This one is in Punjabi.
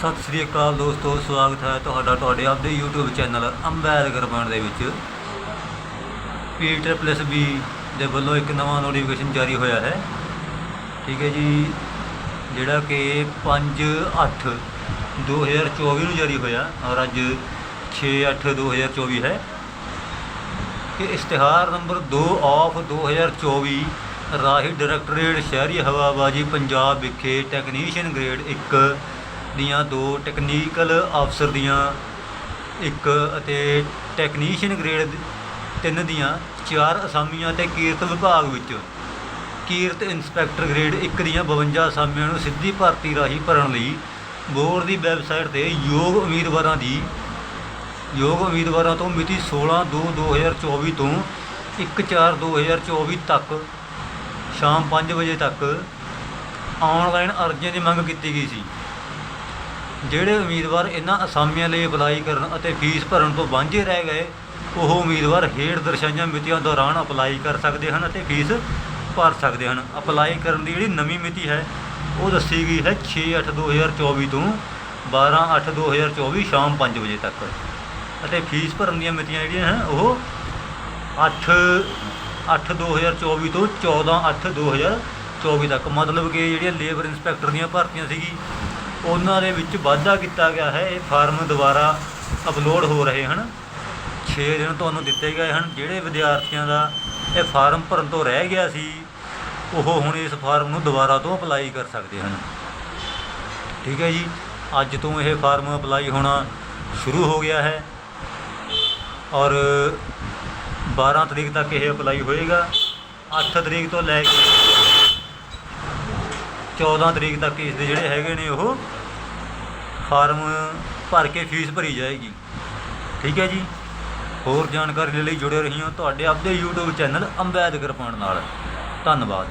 ਸਤਿ ਸ੍ਰੀ ਅਕਾਲ ਦੋਸਤੋ, ਸਵਾਗਤ ਹੈ ਤੁਹਾਡਾ ਤੁਹਾਡੇ ਆਪਦੇ YouTube ਚੈਨਲ ਅੰਬੈਦਕਰ ਬਣ ਦੇ ਵਿੱਚ। ਪੀਟਰ ਪਲੱਸ ਬੀ ਦੇ ਵੱਲੋਂ ਇੱਕ ਨਵਾਂ ਨੋਟੀਫਿਕੇਸ਼ਨ ਜਾਰੀ ਹੋਇਆ ਹੈ। ਠੀਕ ਹੈ ਜੀ, ਜਿਹੜਾ ਕਿ 5 8 2024 ਨੂੰ ਜਾਰੀ ਹੋਇਆ, ਔਰ ਅੱਜ 6 8 2024 ਹੈ। ਕਿ ਇਸ਼ਤਿਹਾਰ ਨੰਬਰ 2 ਆਫ 2024 ਰਾਹੀ ਡਾਇਰੈਕਟੋਰੇਟ ਸ਼ਹਿਰੀ ਹਵਾਬਾਜ਼ੀ ਪੰਜਾਬ ਵਿਖੇ ਟੈਕਨੀਸ਼ੀਅਨ ਗ੍ਰੇਡ 1 ਦੀਆਂ ਦੋ ਟੈਕਨੀਕਲ ਅਫਸਰ ਦੀਆਂ, ਇੱਕ ਅਤੇ ਟੈਕਨੀਸ਼ੀਅਨ ਗ੍ਰੇਡ ਤਿੰਨ ਦੀਆਂ, ਚਾਰ ਅਸਾਮੀਆਂ ਅਤੇ ਕੀਰਤ ਵਿਭਾਗ ਵਿੱਚ। ਕੀਰਤ ਇੰਸਪੈਕਟਰ ਗ੍ਰੇਡ 1 ਦੀਆਂ 52 ਅਸਾਮੀਆਂ ਨੂੰ ਸਿੱਧੀ ਭਰਤੀ ਰਾਹੀਂ ਭਰਨ ਲਈ ਬੋਰਡ ਦੀ ਵੈਬਸਾਈਟ ਤੇ ਯੋਗ ਉਮੀਦਵਾਰਾਂ ਦੀ, ਯੋਗ ਉਮੀਦਵਾਰਾਂ ਤੋਂ ਮਿਤੀ 16/2/2024 ਤੋਂ 1/4/2024 ਤੱਕ, ਸ਼ਾਮ 5 ਵਜੇ ਤੱਕ ਆਨਲਾਈਨ ਅਰਜ਼ੀਆਂ ਦੀ ਮੰਗ ਕੀਤੀ ਗਈ ਸੀ। ਜਿਹੜੇ ਉਮੀਦਵਾਰ ਇਹਨਾਂ ਅਸਾਮੀਆਂ ਲਈ ਅਪਲਾਈ ਕਰਨ ਅਤੇ ਫੀਸ ਭਰਨ ਤੋਂ ਵਾਂਝੇ ਰਹਿ ਗਏ, ਉਹ ਉਮੀਦਵਾਰ ਹੇਠ ਦਰਸਾਈਆਂ ਮਿਤੀਆਂ ਦੌਰਾਨ ਅਪਲਾਈ ਕਰ ਸਕਦੇ ਹਨ ਅਤੇ ਫੀਸ ਭਰ ਸਕਦੇ ਹਨ। ਅਪਲਾਈ ਕਰਨ ਦੀ ਜਿਹੜੀ ਨਵੀਂ ਮਿਤੀ ਹੈ, ਉਹ ਦੱਸੀ ਗਈ ਹੈ 6/8/2024 ਤੋਂ 12/8/2024 ਸ਼ਾਮ 5 ਵਜੇ ਤੱਕ। ਅਤੇ ਫੀਸ ਭਰਨ ਦੀਆਂ ਮਿਤੀਆਂ ਜਿਹੜੀਆਂ ਹਨ, ਉਹ 8 8/2024 ਤੋਂ 14/8/2024 ਤੱਕ। ਮਤਲਬ ਕਿ ਜਿਹੜੀਆਂ ਲੇਬਰ ਇੰਸਪੈਕਟਰ ਦੀਆਂ ਭਰਤੀਆਂ ਸੀਗੀ ਉਹਨਾਂ ਦੇ ਵਿੱਚ ਵਾਧਾ ਕੀਤਾ ਗਿਆ ਹੈ। ਇਹ ਫਾਰਮ ਦੁਬਾਰਾ ਅਪਲੋਡ ਹੋ ਰਹੇ ਹਨ। 6 ਦਿਨ ਤੁਹਾਨੂੰ ਦਿੱਤੇ ਗਏ ਹਨ। ਜਿਹੜੇ ਵਿਦਿਆਰਥੀਆਂ ਦਾ ਇਹ ਫਾਰਮ ਭਰਨ ਤੋਂ ਰਹਿ ਗਿਆ ਸੀ, ਉਹ ਹੁਣ ਇਸ ਫਾਰਮ ਨੂੰ ਦੁਬਾਰਾ ਤੋਂ ਅਪਲਾਈ ਕਰ ਸਕਦੇ ਹਨ। ਠੀਕ ਹੈ ਜੀ। ਅੱਜ ਤੋਂ ਇਹ ਫਾਰਮ ਅਪਲਾਈ ਹੋਣਾ ਸ਼ੁਰੂ ਹੋ ਗਿਆ ਹੈ ਔਰ 12 ਤਰੀਕ ਤੱਕ ਇਹ ਅਪਲਾਈ ਹੋਏਗਾ। 8 ਤਰੀਕ ਤੋਂ ਲੈ ਕੇ 14 ਤਰੀਕ ਤੱਕ ਇਸ ਦੇ ਜਿਹੜੇ ਹੈਗੇ ਨੇ ਉਹ ਫਾਰਮ ਭਰ ਕੇ ਫੀਸ ਭਰੀ ਜਾਏਗੀ। ਠੀਕ ਹੈ ਜੀ? ਹੋਰ ਜਾਣਕਾਰੀ ਲਈ ਜੁੜੇ ਰਹੀਓ ਤੁਹਾਡੇ ਆਪਦੇ YouTube ਚੈਨਲ ਅੰਬੈਦਕਰ ਪਾਣ ਨਾਲ। ਧੰਨਵਾਦ।